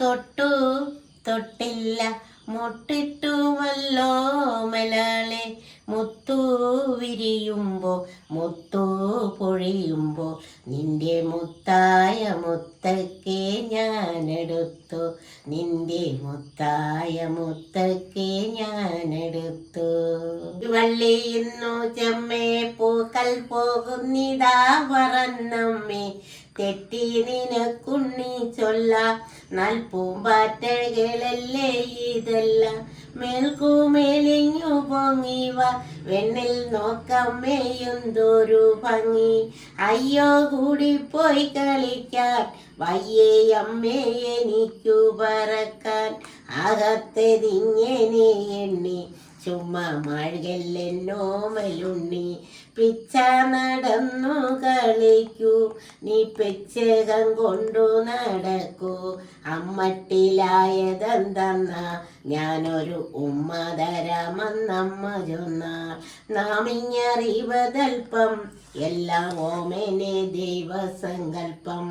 തൊട്ടു തൊട്ടില്ല മുട്ടിട്ടുമല്ലോ മലാളെ മുത്തു വിരിയുമ്പോ മുത്തു പൊഴിയുമ്പോ നിന്റെ മുത്തായ മുത്തക്കെ ഞാനെടുത്തു. നിന്റെ മുത്തായ മുത്തക്കെ ഞാനെടുത്തു. വള്ളിയുന്നു ചെമ്മേ പൂക്കൾ പോകുന്നിതാ പറന്നമ്മേ തെറ്റി നിനക്കുണ്ണി ചൊല്ല. നൽപൂമ്പാറ്റകളല്ലേ ഇതെല്ലാം. മേൽക്കുമേലിഞ്ഞു പൊങ്ങിവ. വെണ്ണിൽ നോക്കമ്മേയുന്തോരു ഭംഗി. അയ്യോ കൂടി പോയി കളിക്കാൻ. വയ്യേ അമ്മേ എനിക്കു പറക്കാൻ. അകത്തെതിങ്ങനെ എണ്ണി. ചുമ്മാ മഴകല്ലെന്നോമലുണ്ണി പിച്ച നടന്നു കളിക്കൂ. നീ പെച്ചകം കൊണ്ടു നടക്കൂ. അമ്മട്ടിലായതെന്തെന്ന ഞാനൊരു ഉമ്മ തരാമെന്നമ്മ ചൊന്നാൾ നാമിഞ്ഞറിവതൽപ്പം എല്ലാം ഓമനെ ദൈവസങ്കൽപ്പം.